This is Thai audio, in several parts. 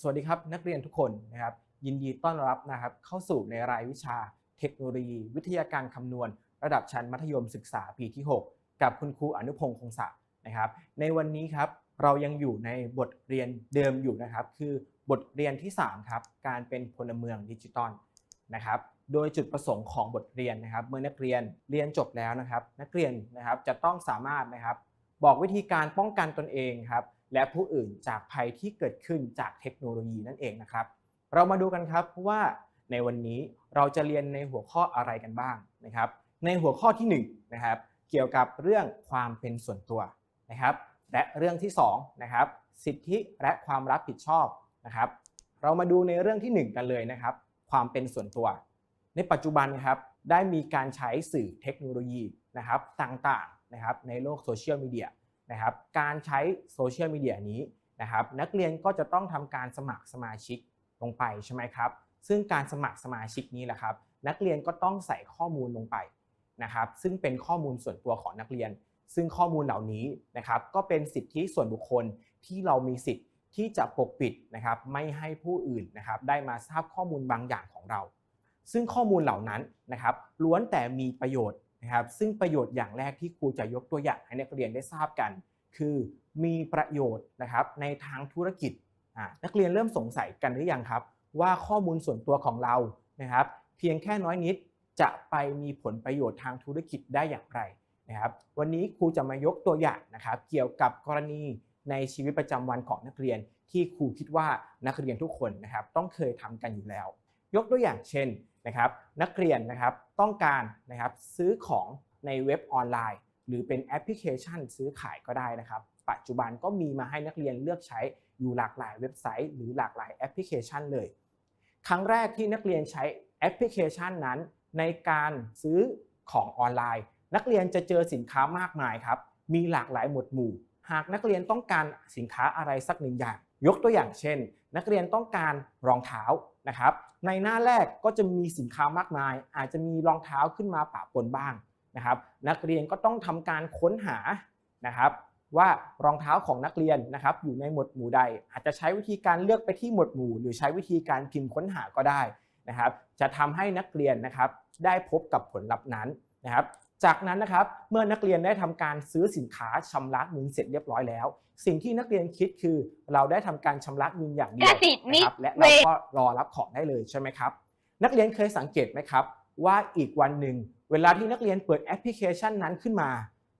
สวัสดีครับนักเรียนทุกคนนะครับยินดีต้อนรับนะครับเข้าสู่ในรายวิชาเทคโนโลยี วิทยาการคำนวณ ระดับชั้นมัธยมศึกษาปีที่ 6 กับคุณครูอนุพงศ์คงศักดิ์นะครับ ในวันนี้ครับเรายังอยู่ในบทเรียนเดิมอยู่นะครับ คือบทเรียนที่3ครับการเป็นพลเมืองดิจิตอลนะครับโดยจุดประสงค์ของบทเรียนนะครับ เมื่อนักเรียนเรียนจบแล้วนะครับ นักเรียนนะครับจะต้องสามารถนะครับบอกวิธีการป้องกันตนเองครับ และผู้อื่นจากภัยที่เกิดขึ้นจากเทคโนโลยีนั่นเองนะครับ เรามาดูกันครับว่าในวันนี้เราจะเรียนในหัวข้ออะไรกันบ้างนะครับ ในหัวข้อที่1นะครับเกี่ยวกับเรื่องความเป็นส่วนตัวนะครับ และเรื่องที่2นะครับสิทธิและความรับผิดชอบนะครับ เรามาดูในเรื่องที่ 1 กันเลยนะครับ ความเป็นส่วนตัว ในปัจจุบันนะครับได้มีการใช้สื่อเทคโนโลยีนะครับต่างๆนะครับในโลกโซเชียลมีเดีย นะครับการใช้โซเชียลมีเดียนี้นะครับนักเรียนก็จะต้องทำการสมัครสมาชิกลงไปใช่ไหมครับ ซึ่งการสมัครสมาชิกนี้แหละครับนักเรียนก็ต้องใส่ข้อมูลลงไปนะครับ ซึ่งเป็นข้อมูลส่วนตัวของนักเรียน ซึ่งข้อมูลเหล่านี้นะครับก็เป็นสิทธิส่วนบุคคลที่เรามีสิทธิ์ที่จะปกปิดนะครับไม่ให้ผู้อื่นนะครับได้มาทราบข้อมูลบางอย่างของเรา ซึ่งข้อมูลเหล่านั้นนะครับล้วนแต่มีประโยชน์ นะครับซึ่งประโยชน์อย่างแรกที่ครูจะยกตัวอย่างให้นักเรียนได้ทราบกัน คือมีประโยชน์นะครับในทางธุรกิจนักเรียนเริ่มสงสัยกันหรือยังครับ ว่าข้อมูลส่วนตัวของเรานะครับ เพียงแค่น้อยนิดจะไปมีผลประโยชน์ทางธุรกิจได้อย่างไรนะครับ วันนี้ครูจะมายกตัวอย่างนะครับ เกี่ยวกับกรณีในชีวิตประจำวันของนักเรียน ที่ครูคิดว่านักเรียนทุกคนนะครับ ต้องเคยทำกันอยู่แล้ว ยกตัวอย่างเช่น นะครับนักเรียนนะครับต้องการนะครับซื้อของในเว็บออนไลน์ หรือเป็นแอปพลิเคชันซื้อขายก็ได้นะครับ ปัจจุบันก็มีมาให้นักเรียนเลือกใช้อยู่หลากหลายเว็บไซต์ หรือหลากหลายแอปพลิเคชันเลย ครั้งแรกที่นักเรียนใช้แอปพลิเคชันนั้น ในการซื้อของออนไลน์ นักเรียนจะเจอสินค้ามากมายครับมีหลากหลายหมวดหมู่ หากนักเรียนต้องการสินค้าอะไรสักหนึ่งอย่าง ยกตัวอย่างเช่น นักเรียนต้องการรองเท้านะครับ ในหน้าแรกก็จะมีสินค้ามากมาย อาจจะมีรองเท้าขึ้นมาปะปนบ้างนะครับ นักเรียนก็ต้องทำการค้นหานะครับ ว่ารองเท้าของนักเรียนนะครับ อยู่ในหมวดหมู่ใด อาจจะใช้วิธีการเลือกไปที่หมวดหมู่ หรือใช้วิธีการพิมพ์ค้นหาก็ได้นะครับ จะทำให้นักเรียนนะครับได้พบกับผลลัพธ์นั้นนะครับ จากนั้นนะครับเมื่อนักเรียนได้ทำการซื้อสินค้าชำระเงินเสร็จเรียบร้อยแล้ว สิ่งที่นักเรียนคิดคือ เราได้ทำการชำระเงินอย่างเดียวนะครับและเราก็รอรับของได้เลยใช่ไหมครับ นักเรียนเคยสังเกตไหมครับ ว่าอีกวันหนึ่งเวลาที่นักเรียนเปิดแอปพลิเคชันนั้นขึ้นมา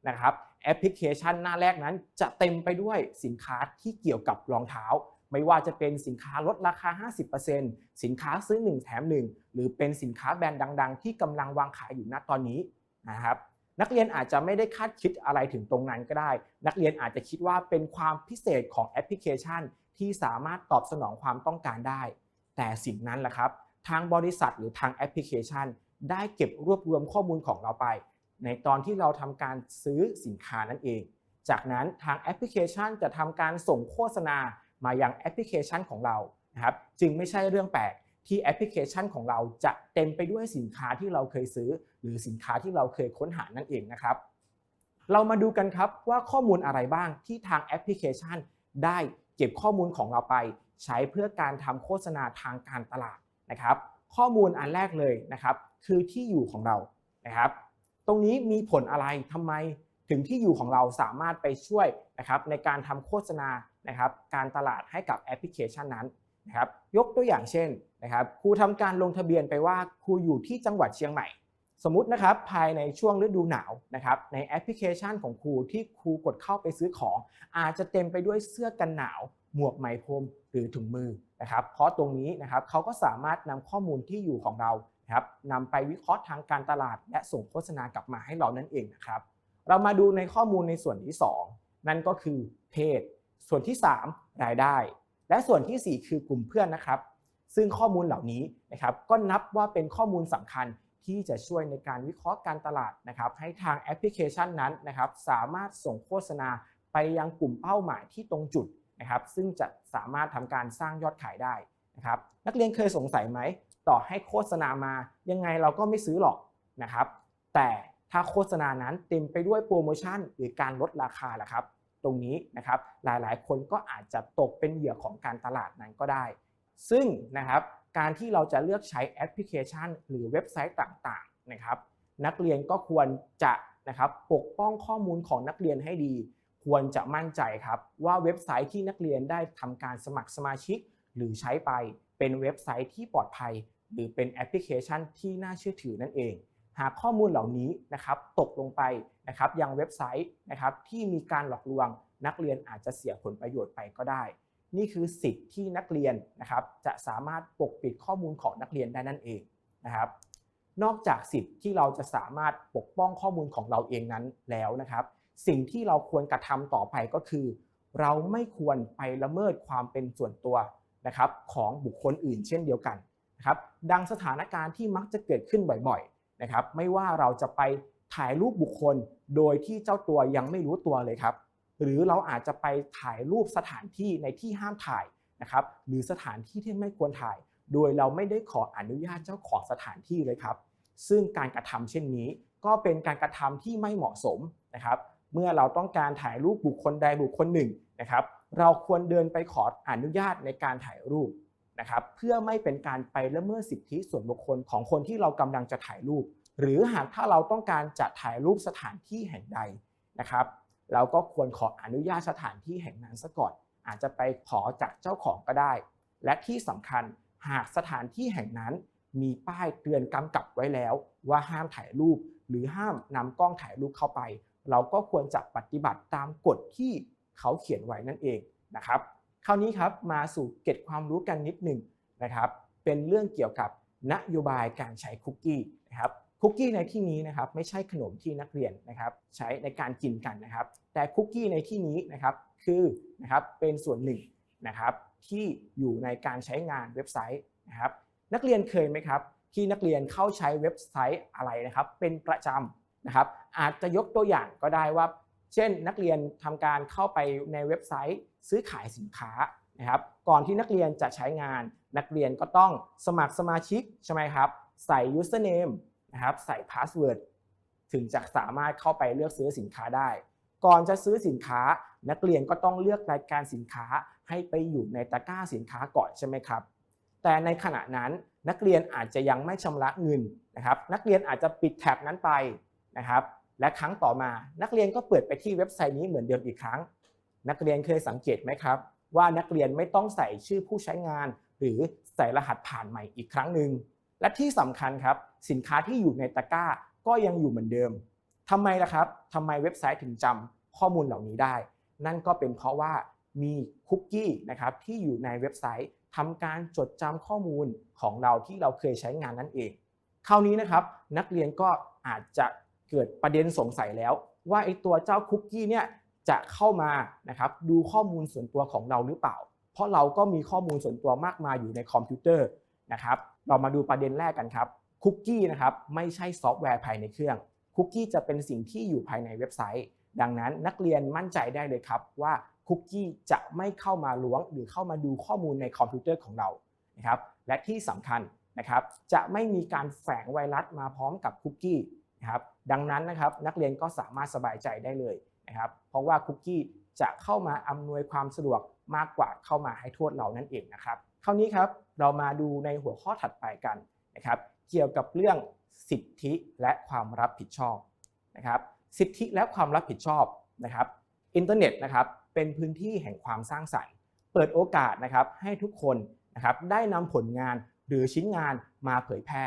นะครับแอปพลิเคชันหน้าแรกนั้นจะเต็มไปด้วยสินค้าที่เกี่ยวกับรองเท้า ไม่ว่าจะเป็นสินค้าลดราคา 50%สินค้าซื้อ 1 แถม 1 หรือเป็นสินค้าแบรนด์ดัง ๆ ที่กำลังวางขายอยู่ณตอนนี้ นะครับนักเรียนอาจจะไม่ได้คาดคิดอะไรถึงตรงนั้นก็ได้ นักเรียนอาจจะคิดว่าเป็นความพิเศษของแอปพลิเคชัน ที่สามารถตอบสนองความต้องการได้ แต่สิ่งนั้นแหละครับ ทางบริษัทหรือทางแอปพลิเคชัน ได้เก็บรวบรวมข้อมูลของเราไป ในตอนที่เราทำการซื้อสินค้านั่นเอง จากนั้นทางแอปพลิเคชันจะทำการส่งโฆษณามายังแอปพลิเคชันของเรานะครับจึงไม่ใช่เรื่องแปลก ที่แอปพลิเคชันของเราจะเต็มไปด้วยสินค้าที่เราเคยซื้อ หรือสินค้าที่เราเคยค้นหานั่นเองนะครับ เรามาดูกันครับว่าข้อมูลอะไรบ้างที่ทางแอปพลิเคชัน ได้เก็บข้อมูลของเราไป ใช้เพื่อการทำโฆษณาทางการตลาดนะครับ ข้อมูลอันแรกเลยนะครับ คือที่อยู่ของเรานะครับ ตรงนี้มีผลอะไรทำไมถึงที่อยู่ของเราสามารถไปช่วยนะครับในการทำโฆษณานะครับ การตลาดให้กับแอปพลิเคชันนั้นนะครับ ยกตัวอย่างเช่น นะครับครูทำการลงทะเบียนไปว่าครูอยู่ที่จังหวัดเชียงใหม่ สมมุตินะครับภายในช่วงฤดูหนาวนะครับในแอปพลิเคชันของครูที่ครูกดเข้าไปซื้อของ อาจจะเต็มไปด้วยเสื้อกันหนาว หมวกไหมพรมหรือถุงมือนะครับเพราะตรงนี้นะครับเขาก็สามารถนำข้อมูลที่อยู่ของเราครับนำไปวิเคราะห์ทางการตลาด และส่งโฆษณากลับมาให้เรานั่นเองนะครับ เรามาดูในข้อมูลในส่วนที่ 2 นั่นก็คือเพศ ส่วนที่ 3 รายได้ และส่วนที่ 4 คือกลุ่มเพื่อนนะครับ ซึ่งข้อมูลเหล่านี้นะครับก็นับว่าเป็นข้อมูลสำคัญที่จะช่วยในการวิเคราะห์การตลาดนะครับให้ทางแอปพลิเคชันนั้นนะครับสามารถส่งโฆษณาไปยังกลุ่มเป้าหมายที่ตรงจุดนะครับซึ่งจะสามารถทำการสร้างยอดขายได้นะครับนักเรียนเคยสงสัยไหมต่อให้โฆษณามายังไงเราก็ไม่ซื้อหรอกนะครับ แต่ถ้าโฆษณานั้นเต็มไปด้วยโปรโมชั่นหรือการลดราคาล่ะครับ ตรงนี้นะครับหลายๆ คนก็อาจจะตกเป็นเหยื่อของการตลาดนั้นก็ได้ ซึ่งนะครับการที่เราจะเลือกใช้แอปพลิเคชัน หรือเว็บไซต์ต่างๆนะครับ นักเรียนก็ควรจะนะครับปกป้องข้อมูลของนักเรียนให้ดี ควรจะมั่นใจครับว่าเว็บไซต์ที่นักเรียนได้ทำการสมัครสมาชิก หรือใช้ไปเป็นเว็บไซต์ที่ปลอดภัย หรือเป็นแอปพลิเคชันที่น่าเชื่อถือนั่นเอง หากข้อมูลเหล่านี้นะครับตกลงไปนะครับยังเว็บไซต์นะครับที่มีการหลอกลวง นักเรียนอาจจะเสียผลประโยชน์ไปก็ได้ นี่คือสิทธิ์ที่นักเรียนนะครับจะสามารถปกปิดข้อมูลของนักเรียนได้นั่นเองนะครับ นอกจากสิทธิ์ที่เราจะสามารถปกป้องข้อมูลของเราเองนั้นแล้วนะครับ สิ่งที่เราควรกระทำต่อไปก็คือ เราไม่ควรไปละเมิดความเป็นส่วนตัวนะครับของบุคคลอื่นเช่นเดียวกันนะครับ ดังสถานการณ์ที่มักจะเกิดขึ้นบ่อยๆนะครับ ไม่ว่าเราจะไปถ่ายรูปบุคคลโดยที่เจ้าตัวยังไม่รู้ตัวเลยครับ หรือเราอาจจะไปถ่ายรูปสถานที่ในที่ห้ามถ่ายนะครับหรือสถานที่ที่ไม่ควรถ่าย โดยเราไม่ได้ขออนุญาตเจ้าของสถานที่เลยครับ ซึ่งการกระทำเช่นนี้ ก็เป็นการกระทำที่ไม่เหมาะสมนะครับ เมื่อเราต้องการถ่ายรูปบุคคลใดบุคคลหนึ่งนะครับ เราควรเดินไปขออนุญาตในการถ่ายรูปนะครับเพื่อไม่เป็นการไปละเมิดสิทธิส่วนบุคคลของคนที่เรากำลังจะถ่ายรูป หรือหากถ้าเราต้องการจะถ่ายรูปสถานที่แห่งใดนะครับ เราก็ควรขออนุญาตสถานที่แห่งนั้นซะก่อน อาจจะไปขอจากเจ้าของก็ได้ และที่สำคัญหากสถานที่แห่งนั้นมีป้ายเตือนกำกับไว้แล้ว ว่าห้ามถ่ายรูป หรือห้ามนำกล้องถ่ายรูปเข้าไป เราก็ควรจะปฏิบัติตามกฎที่เขาเขียนไว้นั่นเองนะครับ คราวนี้ครับมาสู่เก็บความรู้กันนิดหนึ่งนะครับ เป็นเรื่องเกี่ยวกับนโยบายการใช้คุกกี้นะครับคุกกี้ในที่นี้นะครับไม่ใช่ขนมที่นักเรียนนะครับใช้ในการกินกันนะครับ แต่คุกกี้ในที่นี้นะครับคือนะครับเป็นส่วนหนึ่งนะครับที่อยู่ในการใช้งานเว็บไซต์นะครับนักเรียนเคยไหมครับที่นักเรียนเข้าใช้เว็บไซต์อะไรนะครับ เป็นประจำนะครับ อาจจะยกตัวอย่างก็ได้ว่า เช่น นักเรียนทำการเข้าไปในเว็บไซต์ ซื้อขายสินค้านะครับ ก่อนที่นักเรียนจะใช้งาน นักเรียนก็ต้องสมัครสมาชิกใช่ไหมครับ ใส่ username นะครับ ใส่ password ถึงจะสามารถเข้าไปเลือกซื้อสินค้าได้ ก่อนจะซื้อสินค้า นักเรียนก็ต้องเลือกรายการสินค้าให้ไปอยู่ในตะกร้าสินค้าก่อนใช่ไหมครับ แต่ในขณะนั้นนักเรียนอาจจะยังไม่ชำระเงินนะครับ นักเรียนอาจจะปิดแท็บนั้นไปนะครับ และครั้งต่อมานักเรียนก็เปิดไปที่เว็บไซต์นี้เหมือนเดิมอีกครั้ง นักเรียนเคยสังเกตไหมครับ ว่านักเรียนไม่ต้องใส่ชื่อผู้ใช้งาน หรือใส่รหัสผ่านใหม่อีกครั้งหนึ่งและที่สำคัญครับสินค้าที่อยู่ในตะกร้าก็ยังอยู่เหมือนเดิม ทำไมล่ะครับทำไมเว็บไซต์ถึงจำข้อมูลเหล่านี้ได้ นั่นก็เป็นเพราะว่ามีคุกกี้นะครับที่อยู่ในเว็บไซต์ทำการจดจำข้อมูลของเราที่เราเคยใช้งานนั่นเอง คราวนี้นะครับนักเรียนก็อาจจะเกิดประเด็นสงสัยแล้ว ว่าไอ้ตัวเจ้าคุกกี้เนี่ยจะเข้ามานะครับดูข้อมูลส่วนตัวของเราหรือเปล่า เพราะเราก็มีข้อมูลส่วนตัวมากมายอยู่ในคอมพิวเตอร์นะครับ เรามาดูประเด็นแรกกันครับคุกกี้นะครับไม่ใช่ซอฟต์แวร์ภายในเครื่อง คุกกี้จะเป็นสิ่งที่อยู่ภายในเว็บไซต์ ดังนั้นนักเรียนมั่นใจได้เลยครับว่าคุกกี้จะไม่เข้ามาล้วง หรือเข้ามาดูข้อมูลในคอมพิวเตอร์ของเรานะครับและที่สำคัญนะครับจะไม่มีการแฝงไวรัสมาพร้อมกับคุกกี้นะครับดังนั้นนะครับนักเรียนก็สามารถสบายใจได้เลยนะครับเพราะว่าคุกกี้จะเข้ามาอำนวยความสะดวกมากกว่าเข้ามาให้โทษเรานั่นเองนะครับคราวนี้ครับเรามาดูในหัวข้อถัดไปกันนะครับเกี่ยวกับเรื่อง สิทธิและความรับผิดชอบนะครับสิทธิและความรับผิดชอบนะครับอินเทอร์เน็ตนะครับเป็นพื้นที่แห่งความสร้างสรรค์ เปิดโอกาสนะครับให้ทุกคนนะครับได้นำผลงานหรือชิ้นงานมาเผยแพร่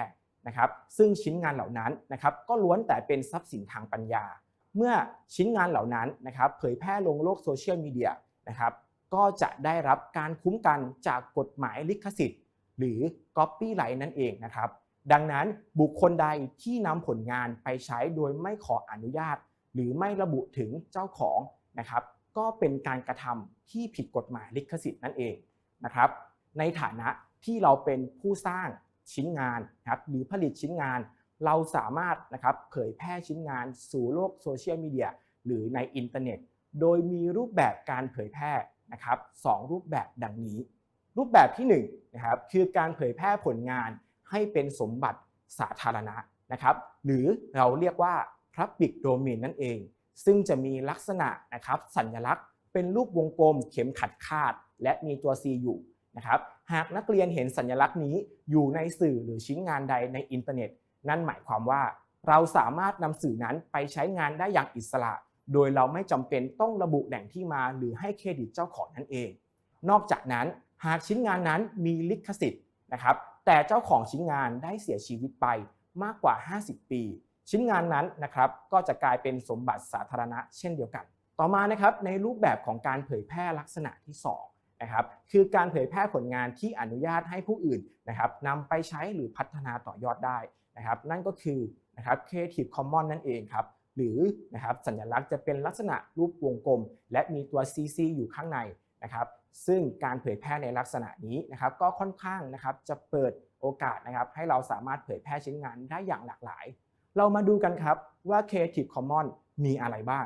นะครับซึ่งชิ้นงานเหล่านั้นนะครับก็ล้วนแต่เป็นทรัพย์สินทางปัญญา เมื่อชิ้นงานเหล่านั้นนะครับเผยแพร่ลงโลกโซเชียลมีเดียนะครับก็จะได้รับการคุ้มกันจากกฎหมายลิขสิทธิ์ หรือ Copyright นั่นเองนะครับ ดังนั้นบุคคลใดที่นำผลงานไปใช้โดยไม่ขออนุญาต หรือไม่ระบุถึงเจ้าของนะครับ ก็เป็นการกระทำที่ผิดกฎหมายลิขสิทธิ์นั่นเองนะครับ ในฐานะที่เราเป็นผู้สร้างชิ้นงานนะครับหรือผลิตชิ้นงาน เราสามารถนะครับเผยแพร่ชิ้นงานสู่โลกโซเชียลมีเดียหรือในอินเทอร์เน็ต โดยมีรูปแบบการเผยแพร่นะครับสองรูปแบบดังนี้ รูปแบบที่1นนะครับคือการเผยแพร่ผลงาน ให้เป็นสมบัติสาธารณะนะครับหรือเราเรียกว่า Public Domain นั่นเอง ซึ่งจะมีลักษณะนะครับสัญลักษณ์เป็นรูปวงกลมเข็มขัดคาด และมีตัว C อยู่นะครับหากนักเรียนเห็นสัญลักษณ์นี้อยู่ในสื่อหรือชิ้นงานใดในอินเทอร์เน็ต นั่นหมายความว่า เราสามารถนำสื่อนั้นไปใช้งานได้อย่างอิสระ โดยเราไม่จำเป็นต้องระบุแหล่งที่มาหรือให้เครดิตเจ้าของนั่นเอง นอกจากนั้นหากชิ้นงานนั้นมีลิขสิทธิ์นะครับ แต่เจ้าของชิ้นงานได้เสียชีวิตไปมากกว่า 50 ปี ชิ้นงานนั้นนะครับก็จะกลายเป็นสมบัติสาธารณะเช่นเดียวกัน ต่อมานะครับในรูปแบบของการเผยแพร่ลักษณะที่2นะครับคือการเผยแพร่ผลงานที่อนุญาตให้ผู้อื่นนะครับนำไปใช้หรือพัฒนาต่อยอดได้นะครับนั่นก็คือนะครับ Creative Commons นั่นเองครับหรือนะครับสัญลักษณ์จะเป็นลักษณะรูปวงกลม และมีตัว CC อยู่ข้างใน นะครับซึ่งการเผยแพร่ในลักษณะนี้นะครับก็ค่อนข้างนะครับจะเปิดโอกาสนะครับให้เราสามารถเผยแพร่ชิ้นงานได้อย่างหลากหลาย เรามาดูกันครับว่า Creative Commons มีอะไรบ้าง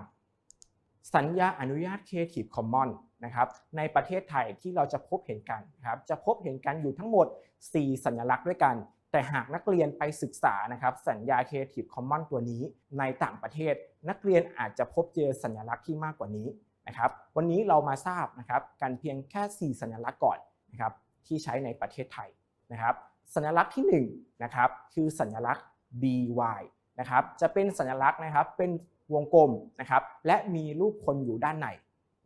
สัญญาอนุญาต Creative Commons นะครับในประเทศไทยที่เราจะพบเห็นกันนะครับจะพบเห็นกันอยู่ทั้งหมด 4 สัญลักษณ์ด้วยกัน แต่หากนักเรียนไปศึกษานะครับสัญญา Creative Commons ตัวนี้ในต่างประเทศ นักเรียนอาจจะพบเจอสัญลักษณ์ที่มากกว่านี้ นะครับวันนี้เรามาทราบนะครับกันเพียงแค่ 4 สัญลักษณ์ก่อนนะครับที่ใช้ในประเทศไทยนะครับสัญลักษณ์ที่1นะครับคือสัญลักษณ์ BY นะครับจะเป็นสัญลักษณ์นะครับเป็นวงกลมนะครับและมีรูปคนอยู่ด้านใน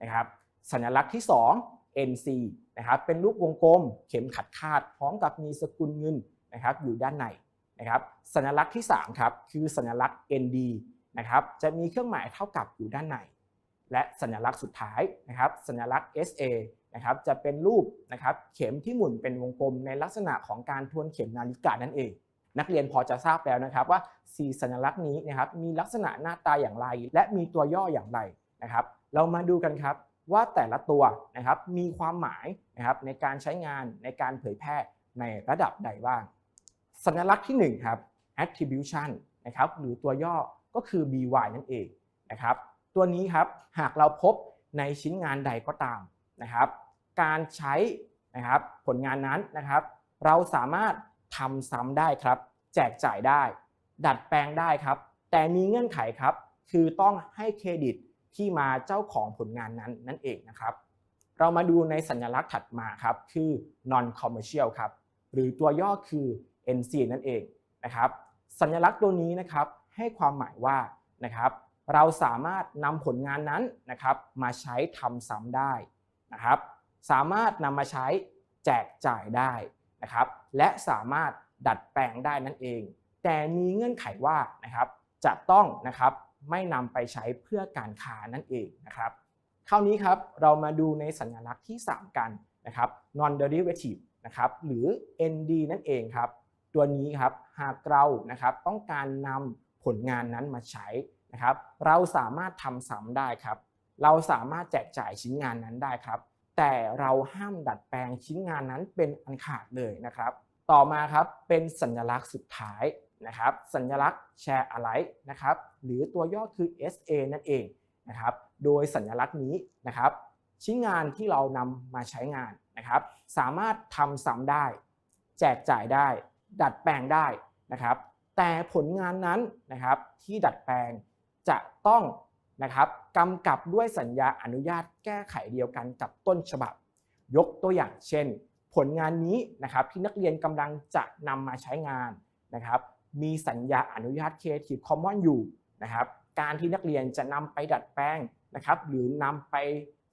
นะครับสัญลักษณ์ที่ 2 NC นะครับเป็นรูปวงกลมเข็มขัดคาด พร้อมกับมีสกุลเงินนะครับอยู่ด้านในนะครับสัญลักษณ์ที่3ครับคือสัญลักษณ์ ND นะครับจะมีเครื่องหมายเท่ากับอยู่ด้านใน และสัญลักษณ์สุดท้ายนะครับ สัญลักษณ์ SA นะครับจะเป็นรูปนะครับเข็มที่หมุนเป็นวงกลมในลักษณะของการทวนเข็มนาฬิกานั่นเอง นักเรียนพอจะทราบแล้วนะครับว่า 4 สัญลักษณ์นี้นะครับมีลักษณะหน้าตาอย่างไร และมีตัวย่ออย่างไรนะครับ เรามาดูกันครับว่าแต่ละตัวนะครับมีความหมายนะครับในการใช้งานในการเผยแพร่ในระดับใดบ้าง สัญลักษณ์ที่1ครับ attribution นะครับหรือตัวย่อก็คือ by นั่นเองนะครับ ตัวนี้ครับหากเราพบในชิ้นงานใดก็ตามนะครับ การใช้นะครับผลงานนั้นนะครับ เราสามารถทำซ้ำได้ครับ แจกจ่ายได้ ดัดแปลงได้ครับ แต่มีเงื่อนไขครับ คือต้องให้เครดิตที่มาเจ้าของผลงานนั้นนั่นเองนะครับ เรามาดูในสัญลักษณ์ถัดมาครับคือ non commercial ครับหรือตัวย่อคือ NC นั่นเองนะครับ สัญลักษณ์ตัวนี้นะครับให้ความหมายว่านะครับ เราสามารถนำผลงานนั้นนะครับมาใช้ทำซ้ำได้นะครับ สามารถนำมาใช้แจกจ่ายได้นะครับ และสามารถดัดแปลงได้นั่นเอง แต่มีเงื่อนไขว่านะครับ จะต้องนะครับไม่นำไปใช้เพื่อการค้านั่นเองนะครับคราวนี้ครับเรามาดูในสัญลักษณ์ที่ 3 กันนะครับ non derivative นะครับหรือ ND นั่นเองครับ ตัวนี้ครับหากเรานะครับต้องการนำผลงานนั้นมาใช้ นะครับเราสามารถทำซ้ำได้ครับ เราสามารถแจกจ่ายชิ้นงานนั้นได้ครับ แต่เราห้ามดัดแปลงชิ้นงานนั้นเป็นอันขาดเลยนะครับ ต่อมาครับเป็นสัญลักษณ์สุดท้ายนะครับ สัญลักษณ์ share alike นะครับหรือตัวย่อคือ SA นั่นเองนะครับโดยสัญลักษณ์นี้นะครับ ชิ้นงานที่เรานำมาใช้งานนะครับ สามารถทำซ้ำได้ แจกจ่ายได้ ดัดแปลงได้นะครับ แต่ผลงานนั้นนะครับที่ดัดแปลง จะต้องนะครับกำกับด้วยสัญญาอนุญาตแก้ไขเดียวกันกับต้นฉบับ ยกตัวอย่างเช่น ผลงานนี้นะครับที่นักเรียนกำลังจะนำมาใช้งานนะครับ มีสัญญาอนุญาต Creative Commons อยู่นะครับ การที่นักเรียนจะนำไปดัดแปลงนะครับ หรือนำไป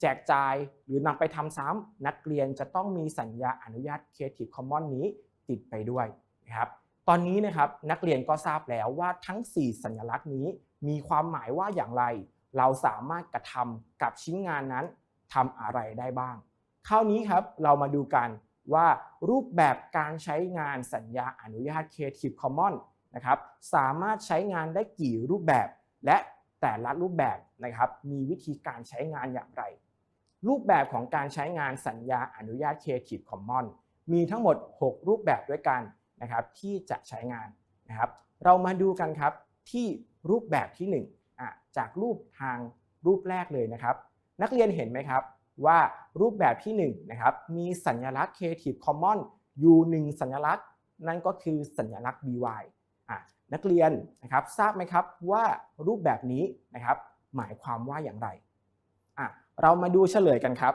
แจกจ่ายหรือนำไปทำซ้ำนักเรียนจะต้องมีสัญญาอนุญาต Creative Commons นี้ติดไปด้วยนะครับ ตอนนี้นะครับนักเรียนก็ทราบแล้วว่าทั้ง 4 สัญลักษณ์นี้ มีความหมายว่าอย่างไร เราสามารถกระทำกับชิ้นงานนั้นทำอะไรได้บ้าง คราวนี้ครับเรามาดูกันว่ารูปแบบการใช้งานสัญญาอนุญาต Creative Commons นะครับสามารถใช้งานได้กี่รูปแบบ และแต่ละรูปแบบนะครับมีวิธีการใช้งานอย่างไร รูปแบบของการใช้งานสัญญาอนุญาต Creative Commons มีทั้งหมด 6 รูปแบบด้วยกันนะครับที่จะใช้งานนะครับ เรามาดูกันครับที่ รูปแบบที่1อะจากรูปทางรูปแรกเลยนะครับ นักเรียนเห็นไหมครับว่ารูปแบบที่1นะครับมีสัญลักษณ์ Creative Commons อยู่1สัญลักษณ์ นั่นก็คือสัญลักษณ์ BY อะนักเรียนนะครับทราบไหมครับว่ารูปแบบนี้นะครับหมายความว่าอย่างไรอะเรามาดูเฉลยกันครับ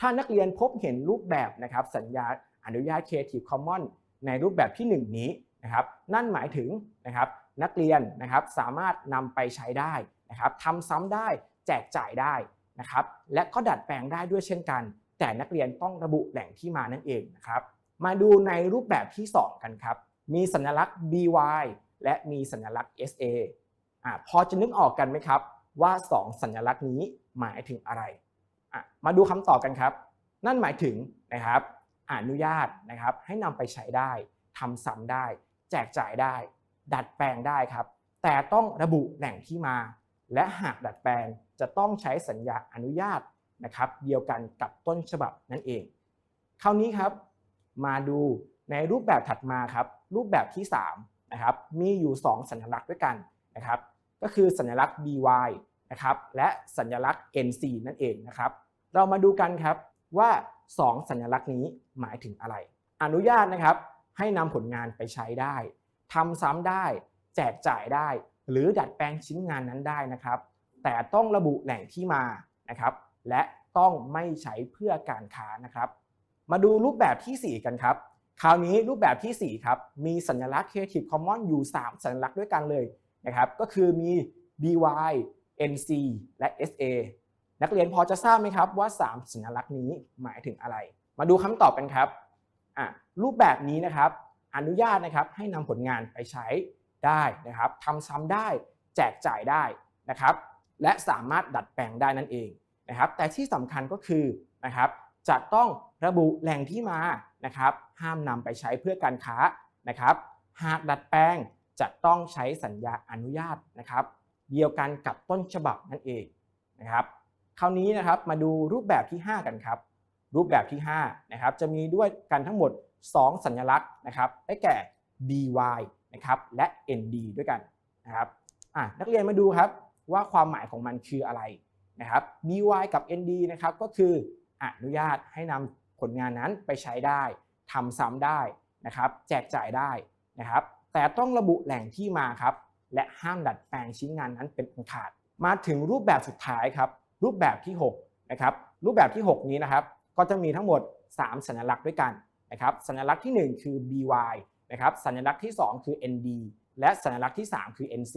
ถ้านักเรียนพบเห็นรูปแบบนะครับสัญญาอนุญาต Creative Commons ในรูปแบบที่ 1 นี้นะครับ นั่นหมายถึงนะครับ นักเรียนนะครับสามารถนำไปใช้ได้นะครับทำซ้ำได้แจกจ่ายได้นะครับและก็ดัดแปลงได้ด้วยเช่นกัน แต่นักเรียนต้องระบุแหล่งที่มานั่นเองนะครับมาดูในรูปแบบที่ 2 กันครับ มีสัญลักษณ์ by และมีสัญลักษณ์ sa อ่าพอจะนึกออกกันไหมครับ ว่า 2 สัญลักษณ์นี้หมายถึงอะไรอะมาดูคำตอบกันครับ นั่นหมายถึงนะครับอนุญาตนะครับให้นำไปใช้ได้ทำซ้ำได้ แจกจ่ายได้ ดัดแปลงได้ครับ แต่ต้องระบุแหล่งที่มา และหากดัดแปลงจะต้องใช้สัญญาอนุญาตนะครับ เดียวกันกับต้นฉบับนั่นเอง คราวนี้ครับ มาดูในรูปแบบถัดมาครับ รูปแบบที่3นะครับมีอยู่ 2 สัญลักษณ์ด้วยกันนะครับ ก็คือสัญลักษณ์ by นะครับและสัญลักษณ์ nc นั่นเองนะครับ เรามาดูกันครับว่า 2 สัญลักษณ์นี้หมายถึงอะไร อนุญาตนะครับให้นำผลงานไปใช้ได้ ทำซ้ำได้ แจกจ่ายได้ หรือดัดแปลงชิ้นงานนั้นได้นะครับ แต่ต้องระบุแหล่งที่มานะครับ และต้องไม่ใช้เพื่อการค้านะครับ มาดูรูปแบบทีสี่4 กันครับ คราวนี้รูปแบบทีสี่ 4 ครับ มีสัญลักษณ์ Creative Commons อยู่ 3 สัญลักษณ์ด้วยกันเลยนะครับ ก็คือมี by nc และ sa นักเรียนพอจะทราบไหมครับว่า 3 สัญลักษณ์นี้หมายถึงอะไร มาดูคำตอบกันครับอะรูปแบบนี้นะครับ อนุญาตนะครับให้นำผลงานไปใช้ได้นะครับทำซ้ำได้แจกจ่ายได้นะครับและสามารถดัดแปลงได้นั่นเองนะครับแต่ที่สำคัญก็คือนะครับจะต้องระบุแหล่งที่มานะครับห้ามนำไปใช้เพื่อการค้านะครับหากดัดแปลงจะต้องใช้สัญญาอนุญาตนะครับเดียวกันกับต้นฉบับนั่นเองนะครับคราวนี้นะครับมาดูรูปแบบที่ 5 กันครับ รูปแบบที่5นะครับจะมีด้วยกันทั้งหมด 2 สัญลักษณ์นะครับได้แก่ by นะครับและ nd ด้วยกันนะครับอะนักเรียนมาดูครับว่าความหมายของมันคืออะไรนะครับ by กับ nd นะครับก็คืออนุญาตให้นำผลงานนั้นไปใช้ได้ทำซ้ำได้นะครับ แจกจ่ายได้นะครับ แต่ต้องระบุแหล่งที่มาครับ และห้ามดัดแปลงชิ้นงานนั้นเป็นอันขาด มาถึงรูปแบบสุดท้ายครับ รูปแบบที่6นะครับรูปแบบที่ 6 นี้นะครับ ก็จะมีทั้งหมด 3 สัญลักษณ์ด้วยกัน นะครับสัญลักษณ์ที่ 1 คือ by นะครับสัญลักษณ์ที่ 2 คือ nd และสัญลักษณ์ที่ 3 คือ nc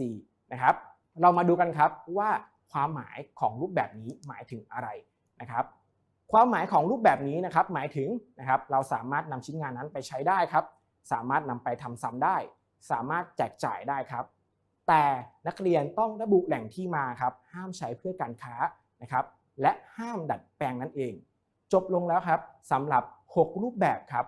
นะครับเรามาดูกันครับว่าความหมายของรูปแบบนี้หมายถึงอะไรนะครับความหมายของรูปแบบนี้นะครับหมายถึงนะครับเราสามารถนำชิ้นงานนั้นไปใช้ได้ครับ สามารถนำไปทำซ้ำได้ สามารถแจกจ่ายได้ครับ แต่นักเรียนต้องระบุแหล่งที่มาครับ ห้ามใช้เพื่อการค้านะครับ และห้ามดัดแปลงนั่นเอง จบลงแล้วครับสำหรับ 6 รูปแบบครับ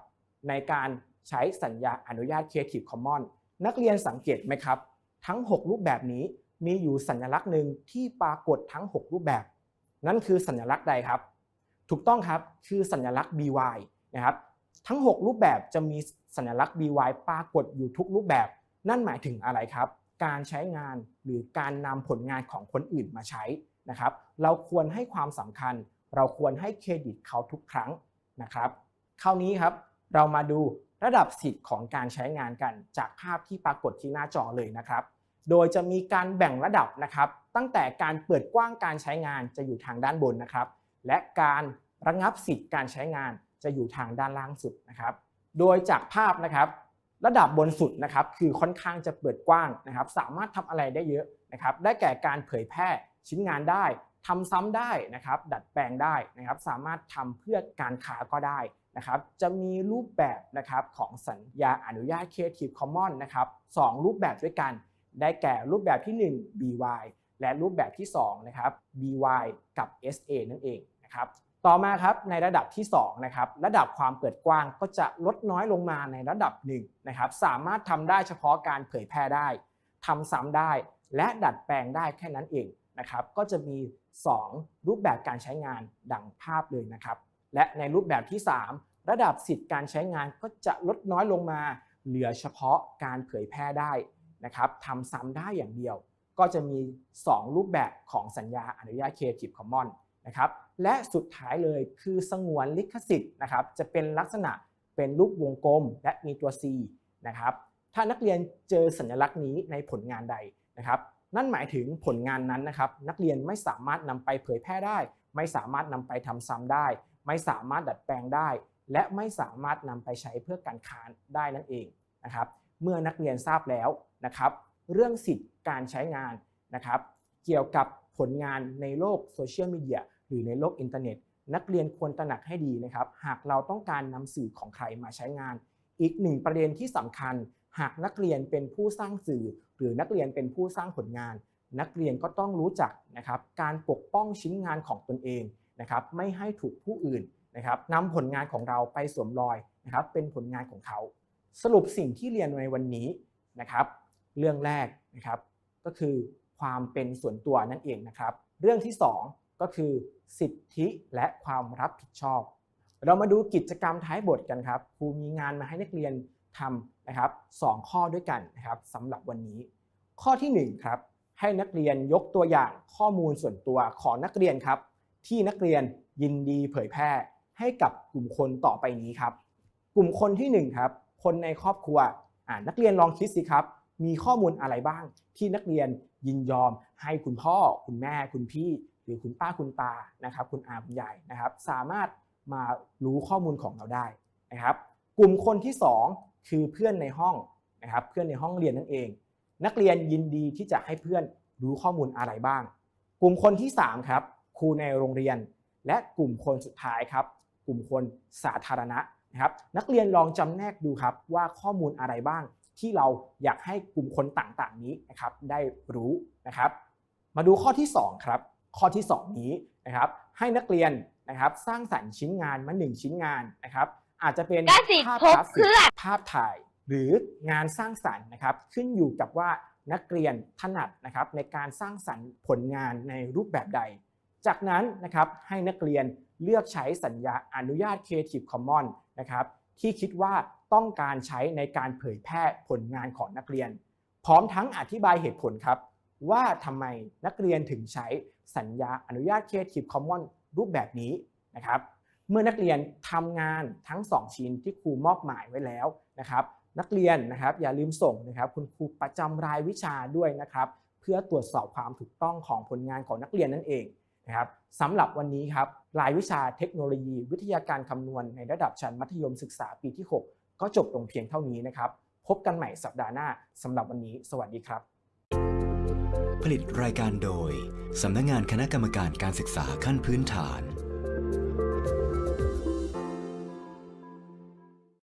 ในการใช้สัญญาอนุญาต Creative Commons นักเรียนสังเกตไหมครับ ทั้ง 6 รูปแบบนี้มีอยู่สัญลักษณ์หนึ่งที่ปรากฏทั้ง 6 รูปแบบ นั่นคือสัญลักษณ์ใดครับ ถูกต้องครับคือสัญลักษณ์ by นะครับทั้ง 6 รูปแบบจะมีสัญลักษณ์ by ปรากฏอยู่ทุกรูปแบบ นั่นหมายถึงอะไรครับ การใช้งานหรือการนำผลงานของคนอื่นมาใช้นะครับ เราควรให้ความสำคัญ เราควรให้เครดิตเขาทุกครั้งนะครับ คราวนี้ครับเรามาดูระดับสิทธิ์ของการใช้งานกันจากภาพที่ปรากฏที่หน้าจอเลยนะครับ โดยจะมีการแบ่งระดับนะครับ ตั้งแต่การเปิดกว้างการใช้งานจะอยู่ทางด้านบนนะครับ และการระงับสิทธิ์การใช้งานจะอยู่ทางด้านล่างสุดนะครับ โดยจากภาพนะครับ ระดับบนสุดนะครับ คือค่อนข้างจะเปิดกว้างนะครับ สามารถทำอะไรได้เยอะนะครับ ได้แก่การเผยแพร่ชิ้นงานได้ทำซ้ำได้นะครับ ดัดแปลงได้นะครับ สามารถทำเพื่อการค้าก็ได้ นะครับจะมีรูปแบบนะครับของสัญญาอนุญาต Creative Commons นะครับสองรูปแบบด้วยกัน ได้แก่รูปแบบที่ 1 by และรูปแบบที่2นะครับ by กับ sa นั่นเองนะครับต่อมาครับในระดับที่2นะครับระดับความเปิดกว้างก็จะลดน้อยลงมาในระดับหนึ่งนะครับสามารถทำได้เฉพาะการเผยแพร่ได้ทำซ้ำได้และดัดแปลงได้แค่นั้นเองนะครับก็จะมี 2 รูปแบบการใช้งานดังภาพเลยนะครับ และในรูปแบบที่ 3 ระดับสิทธิ์การใช้งานก็จะลดน้อยลงมา เหลือเฉพาะการเผยแพร่ได้นะครับทำซ้ำได้อย่างเดียว ก็จะมี 2 รูปแบบของสัญญาอนุญาต Creative Commons นะครับและสุดท้ายเลยคือสงวนลิขสิทธิ์นะครับจะเป็นลักษณะเป็นรูปวงกลมและมีตัว C นะครับถ้านักเรียนเจอสัญลักษณ์นี้ในผลงานใดนะครับนั่นหมายถึงผลงานนั้นนะครับ นักเรียนไม่สามารถนำไปเผยแพร่ได้ ไม่สามารถนำไปทำซ้ำได้ ไม่สามารถดัดแปลงได้ และไม่สามารถนำไปใช้เพื่อการค้านได้นั่นเองนะครับ เมื่อนักเรียนทราบแล้วนะครับ เรื่องสิทธิ์การใช้งานนะครับ เกี่ยวกับผลงานในโลกโซเชียลมีเดียหรือในโลกอินเทอร์เน็ต นักเรียนควรตระหนักให้ดีนะครับ หากเราต้องการนำสื่อของใครมาใช้งาน อีกหนึ่งประเด็นที่สำคัญ หากนักเรียนเป็นผู้สร้างสื่อ หรือนักเรียนเป็นผู้สร้างผลงาน นักเรียนก็ต้องรู้จักนะครับ การปกป้องชิ้นงานของตนเอง นะครับไม่ให้ถูกผู้อื่นนะครับนำผลงานของเราไปสวมรอยนะครับเป็นผลงานของเขา สรุปสิ่งที่เรียนในวันนี้นะครับ เรื่องแรกนะครับก็คือความเป็นส่วนตัวนั่นเองนะครับ เรื่องที่ 2 ก็คือสิทธิและความรับผิดชอบ เรามาดูกิจกรรมท้ายบทกันครับครูมีงานมาให้นักเรียนทำนะครับสองข้อด้วยกันนะครับสำหรับวันนี้ ข้อที่1ครับให้นักเรียนยกตัวอย่างข้อมูลส่วนตัวของนักเรียนครับ ที่นักเรียนยินดีเผยแพร่ให้กับกลุ่มคนต่อไปนี้ครับ กลุ่มคนที่หนึ่งครับคนในครอบครัวอ่านักเรียนลองคิดสิครับ มีข้อมูลอะไรบ้างที่นักเรียนยินยอม ให้คุณพ่อ คุณแม่ คุณพี่ หรือคุณป้าคุณตานะครับ คุณอาคุณยายนะครับ สามารถมารู้ข้อมูลของเราได้นะครับ กลุ่มคนที่สองคือเพื่อนในห้องนะครับ เพื่อนในห้องเรียนนั่นเอง นักเรียนยินดีที่จะให้เพื่อนรู้ข้อมูลอะไรบ้าง กลุ่มคนที่สามครับ ครูในโรงเรียน และกลุ่มคนสุดท้ายครับ กลุ่มคนสาธารณะนะครับนักเรียนลองจำแนกดูครับว่าข้อมูลอะไรบ้างที่เราอยากให้กลุ่มคนต่างๆ นี้นะครับได้รู้นะครับ มาดูข้อที่ 2 ครับ ข้อที่ 2 นี้นะครับ ให้นักเรียนนะครับสร้างสรรค์ชิ้นงานมาหนึ่งชิ้นงานนะครับ อาจจะเป็นกสิภาพพบกราฟิเพื่กอนภาพถ่าย หรืองานสร้างสรรค์นะครับ ขึ้นอยู่กับว่านักเรียนถนัดนะครับในการสร้างสรรค์ผลงานในรูปแบบใด จากนั้นนะครับให้นักเรียนเลือกใช้สัญญาอนุญาต Creative Commons นะครับที่คิดว่าต้องการใช้ในการเผยแพร่ผลงานของนักเรียน พร้อมทั้งอธิบายเหตุผลครับ ว่าทำไมนักเรียนถึงใช้สัญญาอนุญาต Creative Commons รูปแบบนี้นะครับเมื่อนักเรียนทำงานทั้ง 2 ชิ้นที่ครูมอบหมายไว้แล้วนะครับนักเรียนนะครับอย่าลืมส่งนะครับคุณครูประจำรายวิชาด้วยนะครับ เพื่อตรวจสอบความถูกต้องของผลงานของนักเรียนนั่นเอง นะครับสำหรับวันนี้ครับรายวิชาเทคโนโลยี วิทยาการคำนวณในระดับชั้นมัธยมศึกษาปีที่ 6 ก็จบลงเพียงเท่านี้นะครับ พบกันใหม่สัปดาห์หน้าสำหรับวันนี้ สวัสดีครับ ผลิตรายการโดยสำนักงานคณะกรรมการการศึกษาขั้นพื้นฐาน